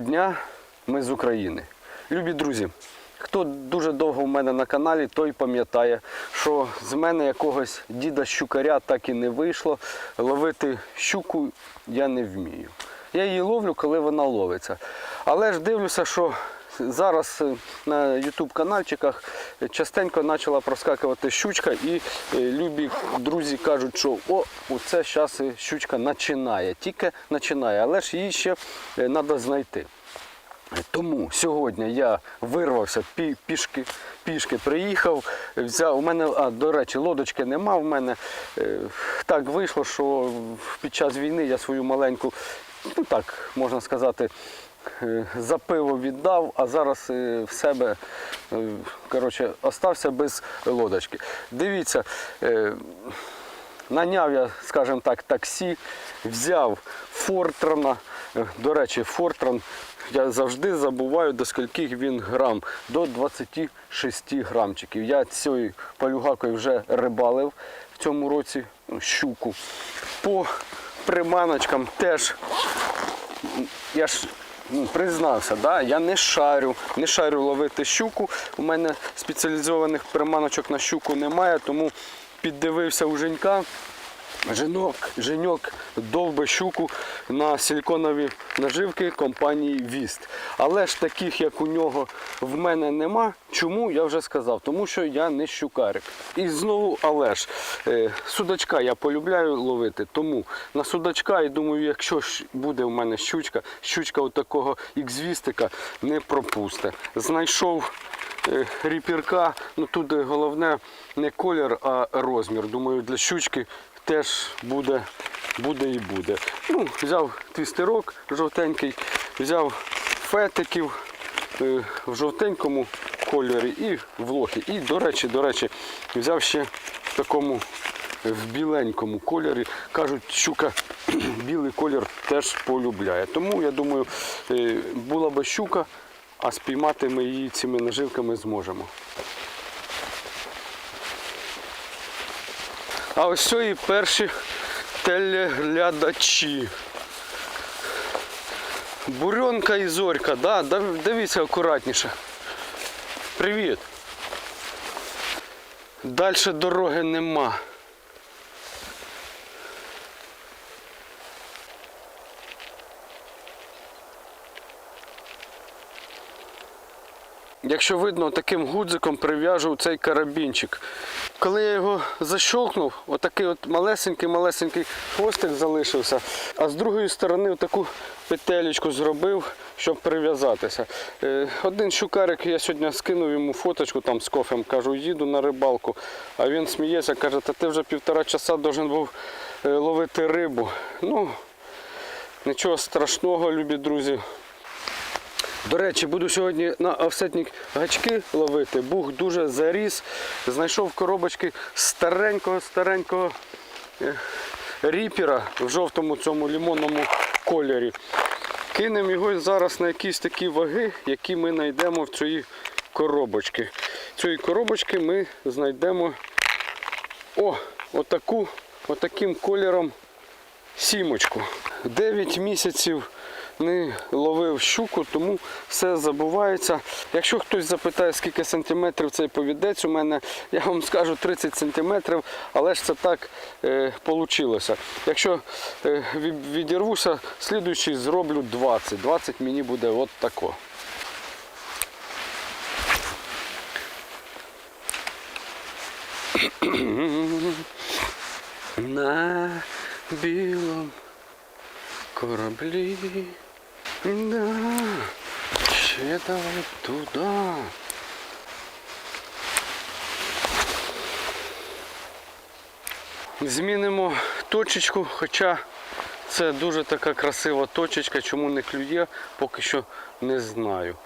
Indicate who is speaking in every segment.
Speaker 1: Дня, ми з України. Любі друзі, хто дуже довго в мене на каналі, той пам'ятає, що з мене якогось діда щукаря так і не вийшло. Ловити щуку я не вмію. Я її ловлю, коли вона ловиться. Але ж дивлюся, що зараз е, на YouTube каналчиках частенько почала проскакувати щучка, і е, любі друзі кажуть, що о, оце зараз щучка починає, тільки починає, але ж її ще треба знайти. Тому сьогодні я вирвався пішки, пішки приїхав. Взяв у мене, а до речі, лодочки нема. В мене Е, так вийшло, що під час війни я свою маленьку, ну так можна сказати, е, за пиво віддав, а зараз е, в себе е, коротше, остався без лодочки. Дивіться. е, Наняв я, скажімо так, таксі, взяв Фортрана. Е, До речі, Фортран я завжди забуваю, до скільки він грам, до 26 грамчиків. Я цією палюгакою вже рибалив в цьому році ну, щуку. По приманочкам теж я ж признався, да, я не шарю, не шарю ловити щуку. У мене спеціалізованих приманочок на щуку немає, тому піддивився у Женька. Женок, Женьок довбе щуку на силіконові наживки компанії Віст. Але ж таких, як у нього, в мене нема. Чому я вже сказав? Тому що я не щукарик. І знову, але ж е, судачка я полюбляю ловити. Тому на судачка, і думаю, якщо буде в мене щучка, щучка от такого ікзвістика не пропусте. Знайшов е, ріпірка, ну тут головне не колір, а розмір. Думаю, для щучки теж буде, буде і буде. Ну, взяв твістерок жовтенький, взяв фетиків е, в жовтенькому кольорі і в лохі. І, до речі, до речі, взяв ще в такому е, в біленькому кольорі. Кажуть, щука білий колір теж полюбляє. Тому я думаю, е, була би щука, а спіймати ми її цими наживками зможемо. А ось і перші телеглядачі. Буренка і зорька, да? Дивіться акуратніше. Привіт. Далі дороги нема. Якщо видно, таким гудзиком прив'яжу цей карабінчик. Коли я його защолкнув, отакий от малесенький-малесенький хвостик залишився, а з другої сторони таку петелечку зробив, щоб прив'язатися. Е, Один щукарик, я сьогодні скинув йому фоточку там з кофем, кажу, їду на рибалку. А він сміється, каже, та ти вже півтора часа должен був е, ловити рибу. Ну, нічого страшного, любі друзі. До речі, буду сьогодні на офсетник гачки ловити. Бух дуже заріс. Знайшов коробочки старенького-старенького е, ріпера в жовтому цьому лимонному кольорі. Кинемо його зараз на якісь такі ваги, які ми знайдемо в цій коробочці. Цієї коробочки ми знайдемо о, отаку, отаким кольором сімочку. 9 місяців не ловив щуку, тому все забувається. Якщо хтось запитає, скільки сантиметрів цей повідець, у мене, я вам скажу 30 сантиметрів, але ж це так е. Якщо е, відірвуся, слідуючий зроблю 20. 20 мені буде от тако. На білому кораблі. Да, ще давай туди. Змінимо точечку, хоча це дуже така красива точечка, чому не клює, поки що не знаю.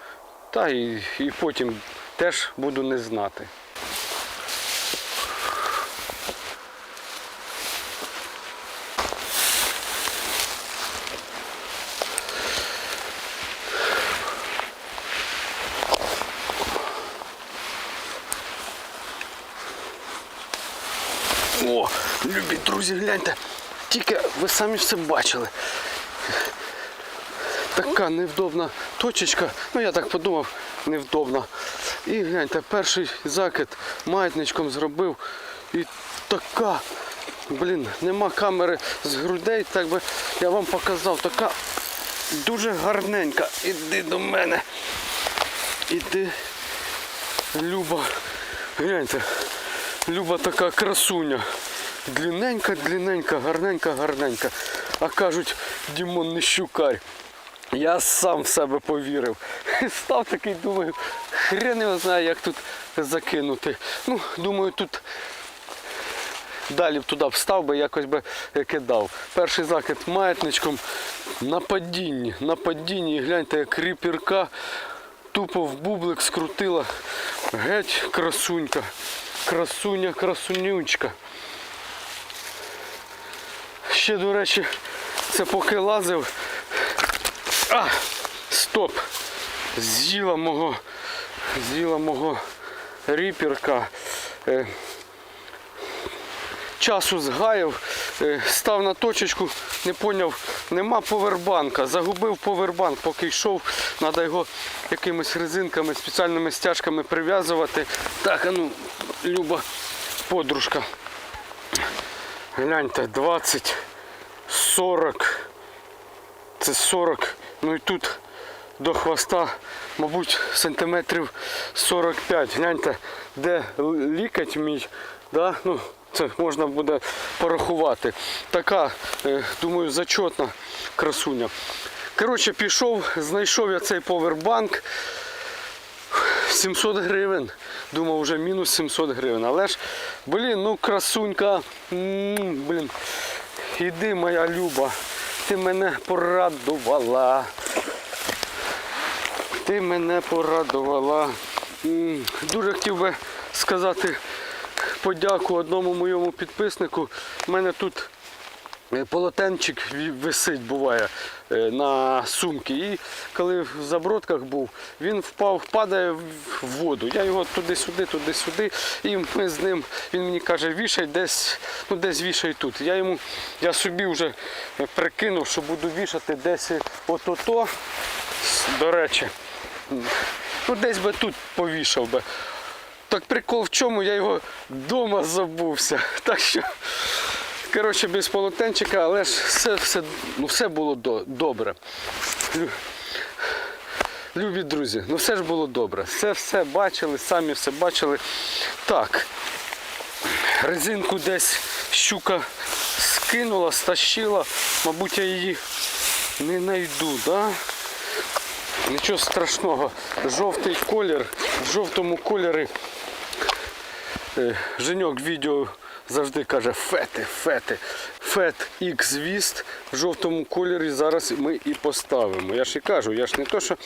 Speaker 1: Та і, і потім теж буду не знати. О, любі друзі, гляньте. Тільки ви самі все бачили. така невдобна точечка. Ну я так подумав, невдобна. І гляньте, перший закид маятничком зробив. І така, блін, нема камери з грудей, так би я вам показав, така дуже гарненька. Іди до мене. Іди. Люба. Гляньте. Люба така красуня. Длинненька, длинненька, гарненька, гарненька. А кажуть, Дімон не щукарь. Я сам в себе повірив. Став такий, думаю, хрен його знає, як тут закинути. Ну, думаю, тут далі б туди встав би, якось би кидав. Перший закид маятничком на падінні. На падінні, гляньте, як ріпірка тупо в бублик скрутила. Геть красунька. Красуня, красунючка. Ще, до речі, це поки лазив. А! Стоп! З'їла мого, з'їла мого ріпірка. Е, часу згаяв, е, став на точечку, не поняв, нема повербанка. Загубив повербанк, поки йшов, треба його якимись резинками, спеціальними стяжками прив'язувати. Так, а ну, Люба, подружка. Гляньте, 20, 40. Це 40. Ну і тут до хвоста, мабуть, сантиметрів 45. Гляньте, де лікать мій. Да? Ну, це можна буде порахувати. Така, е, думаю, зачетна красуня. Коротше, пішов, знайшов я цей повербанк. 700 гривень. Думав, вже мінус 700 гривень. Але ж, блін, ну красунька. М, Блін. Іди, моя Люба. Ти мене порадувала. Ти мене порадувала. Дуже хотів би сказати подяку одному моєму підписнику. У мене тут полотенчик висить, буває, е, на сумки. І коли в забродках був, він впав, падає в воду. Я його туди-сюди, туди-сюди. І ми з ним, він мені каже, вішай десь, ну десь вішай тут. Я йому, я собі вже е, прикинув, що буду вішати десь от-ото. До речі, ну десь би тут повішав би. Так прикол в чому, я його вдома забувся. Так що, коротше, без полотенчика, але ж все, все, ну, все було до, добре. Любі друзі, ну все ж було добре. Все все бачили, самі все бачили. Так, резинку десь щука скинула, стащила. Мабуть, я її не знайду, да? Нічого страшного. Жовтий колір. В жовтому кольорі е, Женьок відео завжди каже фети, фети. Фет X Віст в жовтому кольорі зараз ми і поставимо. Я ж і кажу, я ж не то, що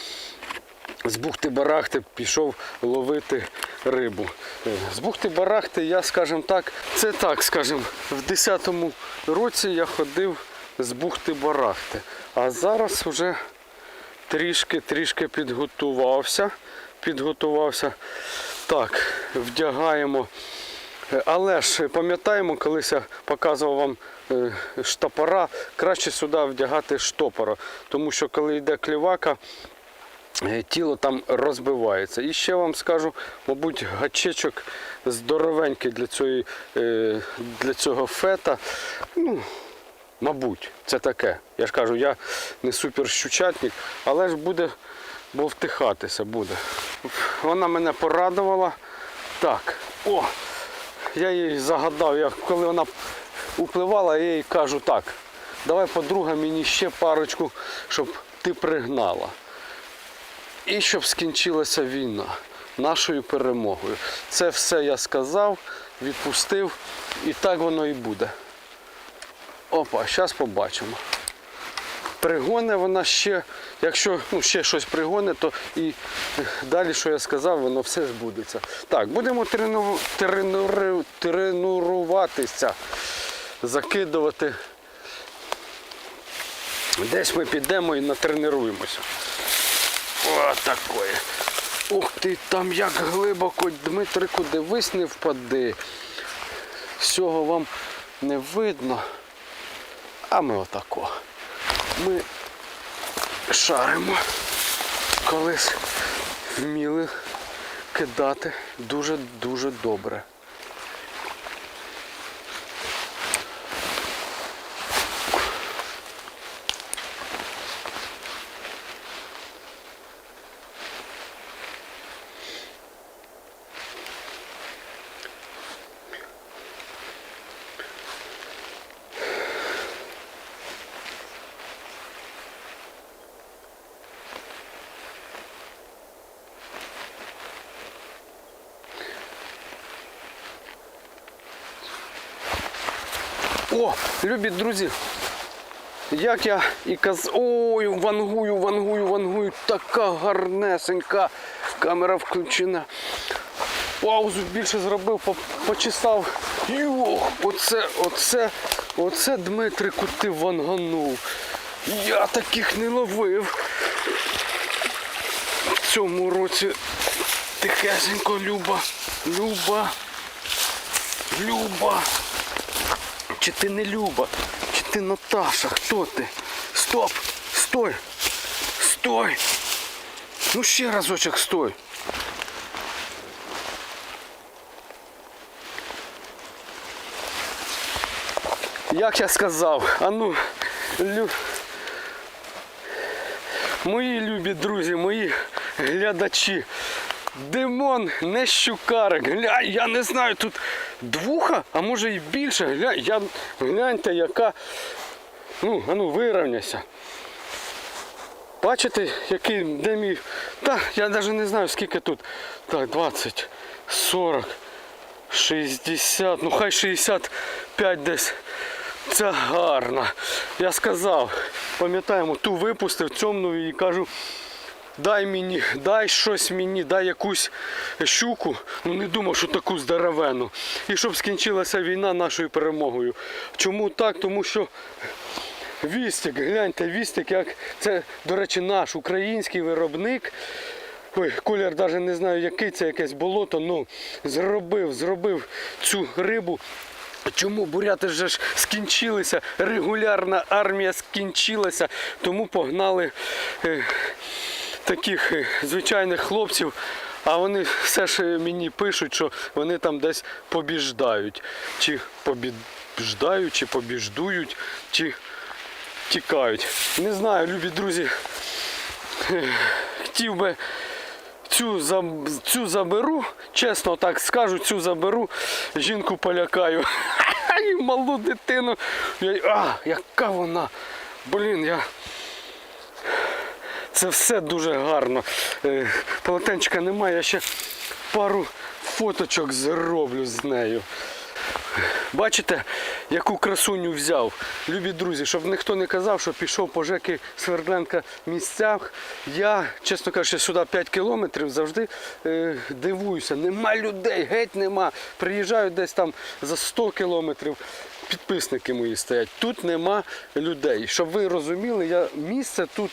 Speaker 1: з бухти-барахти пішов ловити рибу. Е, З бухти-барахти я, скажімо так, це так, скажімо, в 10-му році я ходив з бухти-барахти. А зараз вже трішки-трішки підготувався. Підготувався. Так, вдягаємо. Але ж пам'ятаємо, колись я показував вам е, штопора, краще сюди вдягати штопора, тому що коли йде клівака, е, тіло там розбивається. І ще вам скажу, мабуть, гачечок здоровенький для, цієї, е, для цього фета. Ну, Мабуть, це таке. Я ж кажу, я не супер щучатник, але ж буде бовтихатися буде. Вона мене порадувала. Так, о, я їй загадав, я, коли вона upливала, я їй кажу так, давай, подруга, мені ще парочку, щоб ти пригнала. І щоб скінчилася війна нашою перемогою. Це все я сказав, відпустив, і так воно і буде. Опа, зараз побачимо. Пригоне вона ще, якщо ну, ще щось пригоне, то і далі, що я сказав, воно все збудеться. Так, будемо трену, тренуру, тренуватися, закидувати. Десь ми підемо і натренуємося. Такое. Ух ти, там як глибоко, Дмитрику, дивись, не впади. Всього вам не видно. А ми отако. Ми шаримо. Колись вміли кидати дуже-дуже добре. О, любі друзі, як я і каз... Ой, вангую, вангую, вангую. Така гарнесенька. Камера включена. Паузу більше зробив, почесав. Йох, оце, оце, оце Дмитрику ти ванганув. Я таких не ловив. В цьому році тихесенько, Люба. Люба. Люба. Чи ти не Люба? Чи ти Наташа? Хто ти? Стоп! Стой! Стой! Ну ще разочок стой. Як я сказав, а ну, лю... мої любі друзі, мої глядачі. Димон не щукарик. Гля, я не знаю, тут двуха, а може і більше. Гля, я, гляньте, яка. Ну, а ну вирівняйся. Бачите, який де мій. Та, я навіть не знаю скільки тут. Так, 20, 40, 60, ну хай 65 десь. Це гарно. Я сказав, пам'ятаємо, ту випустив, цьомнув і кажу, дай мені, дай щось мені, дай якусь щуку. Ну не думав, що таку здоровену. І щоб скінчилася війна нашою перемогою. Чому так? Тому що Вістик, гляньте, Вістик, як це, до речі, наш український виробник. Ой, колір навіть не знаю, який це якесь болото, ну зробив, зробив цю рибу. Чому буряти вже ж скінчилися, регулярна армія скінчилася, тому погнали е, таких е, звичайних хлопців. А вони все ж е, мені пишуть, що вони там десь побіждають. Чи побіждають, чи побіждують, чи тікають. Не знаю, любі друзі. Е, Хотів би цю, цю заберу, чесно так скажу, цю заберу, жінку полякаю. Малу дитину. А, яка вона. Блін, я. Це все дуже гарно. Е, Полотенчика немає, я ще пару фоточок зроблю з нею. Бачите, яку красуню взяв. Любі друзі, щоб ніхто не казав, що пішов по Жеки Свердленка місцях. Я, чесно кажучи, сюди 5 кілометрів завжди е, дивуюся. Нема людей, геть нема. Приїжджаю десь там за 100 кілометрів. Підписники мої стоять. Тут нема людей. Щоб ви розуміли, я місце тут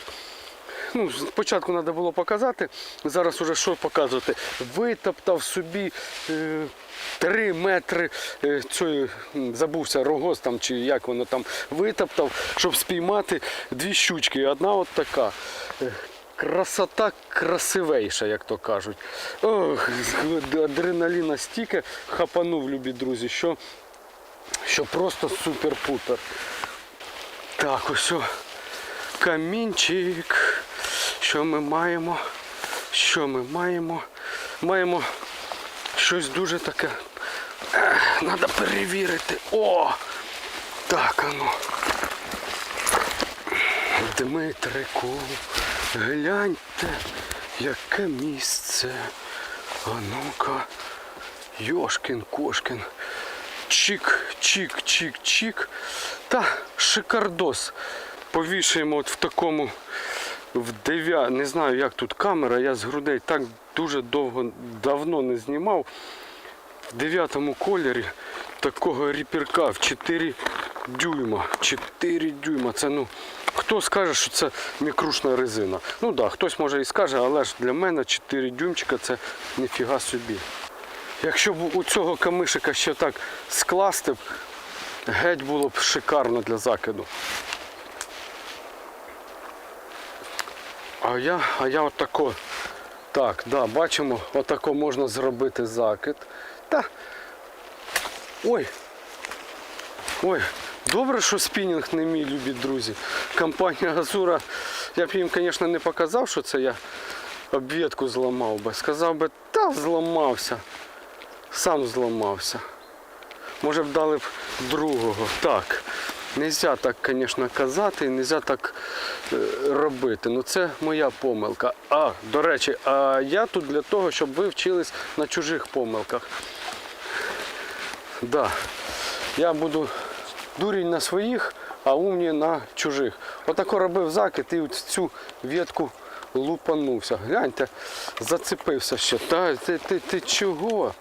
Speaker 1: ну, спочатку треба було показати, зараз уже що показувати. Витоптав собі е, 3 метри е, цієї, забувся, рогоз там чи як воно там витоптав, щоб спіймати дві щучки. Одна от така. Е, Красота красивейша, як то кажуть. Ох, адреналіна стільки хапанув, любі друзі, що, що просто супер-пупер. Так, ось. Камінчик. Що ми маємо? Що ми маємо? Маємо щось дуже таке. Треба перевірити. О! Так, ану. Дмитрику, гляньте, яке місце. А ну-ка. Йошкін, кошкін. Чик, чик, чик, чик. Та шикардос. Повішаємо от в такому в дев'я. Не знаю, як тут камера, я з грудей так дуже довго давно не знімав. В дев'ятому кольорі такого ріпірка в 4 дюйма. 4 дюйма. Це ну. Хто скаже, що це мікрушна резина? Ну так, да, хтось може і скаже, але ж для мене 4 дюймчика це ніфіга собі. Якщо б у цього камишика ще так скласти, геть було б шикарно для закиду. А я, а я отако. Так, да, бачимо, отако можна зробити закид. Та. Ой. Ой, добре, що спінінг не мій, любі друзі. Компанія Газура. Я б їм, звісно, не показав, що це я обвідку зламав би. Сказав би, та зламався. Сам зламався. Може б дали б другого. Так. Нельзя так, звісно, казати, нельзя так е, робити. Ну це моя помилка. А, до речі, а я тут для того, щоб ви вчились на чужих помилках. Да. Я буду дурень на своїх, а умні на чужих. Отако робив закид і в цю ветку лупанувся. Гляньте, зацепився ще. Та ти, ти, ти чого?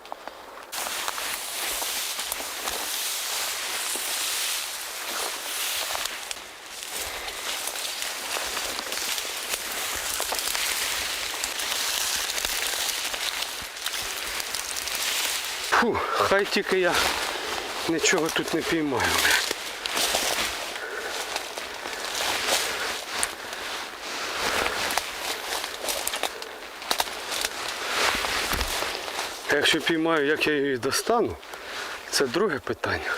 Speaker 1: Фу, хай тільки я нічого тут не піймаю. Якщо піймаю, як я її достану, це друге питання.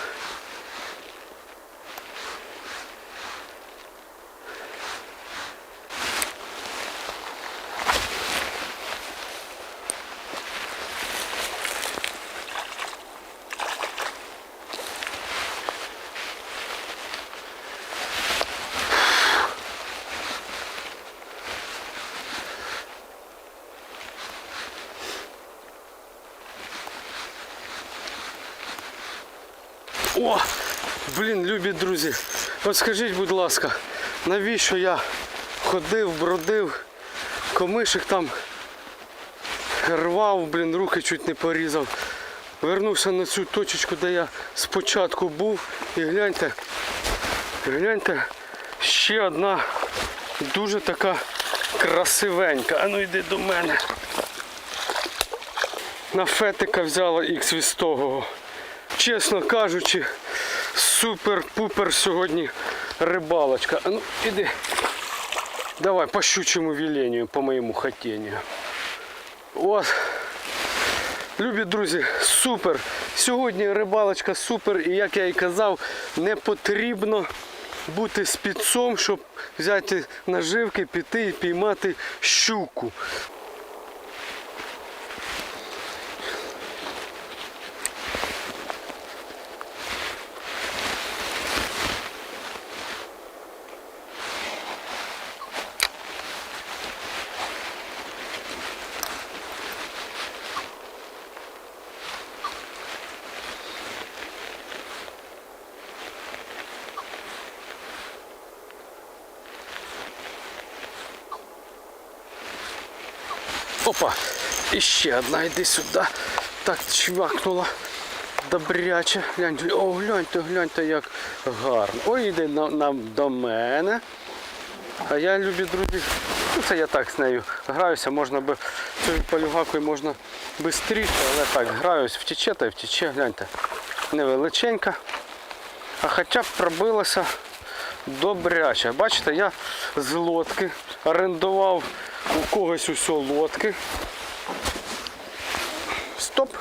Speaker 1: О! Блін, любі друзі, от скажіть, будь ласка, навіщо я ходив, бродив, комишик там рвав, блін, руки чуть не порізав. Вернувся на цю точечку, де я спочатку був. І гляньте, гляньте, ще одна дуже така красивенька. А ну йди до мене. На фетика взяла ікс вістогого. Чесно кажучи, супер-пупер сьогодні рибалочка. Ну, іди. Давай по щучому веленню, по моєму хотінню. От. Любі друзі, супер. Сьогодні рибалочка супер. І як я і казав, не потрібно бути спідцом, щоб взяти наживки, піти і піймати щуку. Опа, і ще одна, йди сюди. Так чвакнула. Добряче. Гляньте, о, гляньте, гляньте, як гарно. Ой, йди на, на, до мене. А я, любі друзі, ну це я так з нею граюся, можна би цією полюгакою можна швидше, але так, граюсь, втіче та й втіче, гляньте. Невеличенька. А хоча б пробилася добряче. Бачите, я з лодки орендував у когось усе лодки. Стоп.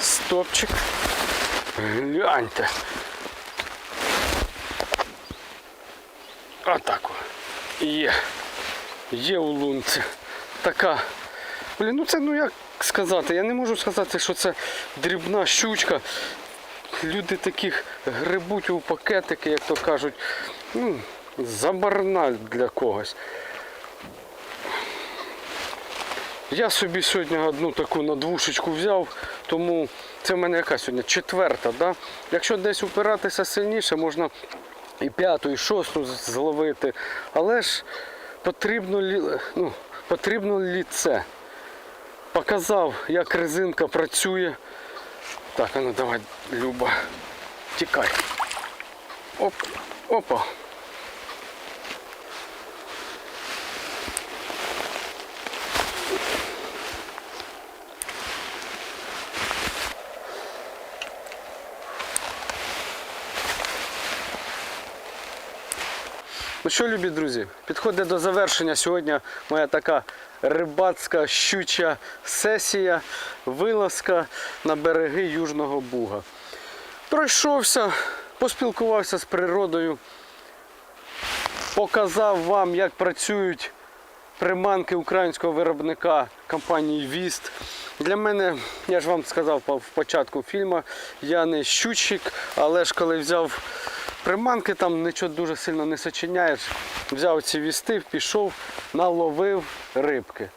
Speaker 1: Стопчик. Гляньте. Отак. Є. Є у лунці. Така. Блін, ну це ну як сказати, я не можу сказати, що це дрібна щучка. Люди таких грибуть у пакетики, як то кажуть, ну, забарна для когось. Я собі сьогодні одну таку надвушечку взяв, тому це в мене яка сьогодні четверта. Да? Якщо десь упиратися сильніше, можна і п'яту, і шосту зловити. Але ж потрібно, ну, потрібно ліце. Показав, як резинка працює. Так, а ну давай, Люба, тікай. Оп, опа. Ну що, любі друзі, підходить до завершення сьогодні моя така рибацька щуча сесія, вилазка на береги Южного Буга. Пройшовся, поспілкувався з природою, показав вам, як працюють приманки українського виробника компанії Віст. Для мене, я ж вам сказав в початку фільму, я не щучик, але ж коли взяв приманки, там нічого дуже сильно не сочиняєш. Взяв ці вісти, пішов, наловив рибки.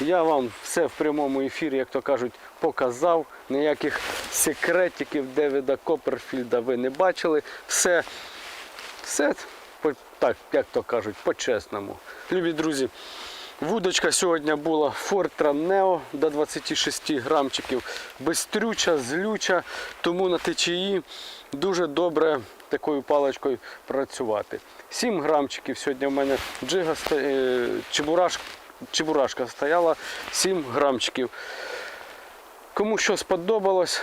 Speaker 1: Я вам все в прямому ефірі, як то кажуть, показав. Ніяких секретиків Девіда Копперфільда ви не бачили. Все все так, як то кажуть, по-чесному. Любі друзі, вудочка сьогодні була Fortran Neo до 26 грамчиків. Бистрюча, злюча, тому на течії дуже добре такою паличкою працювати. 7 грамчиків сьогодні в мене джига е, чебурашка, чебурашка стояла, 7 грамчиків. Кому що сподобалось,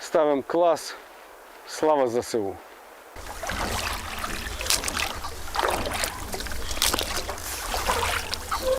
Speaker 1: ставимо клас. Слава ЗСУ!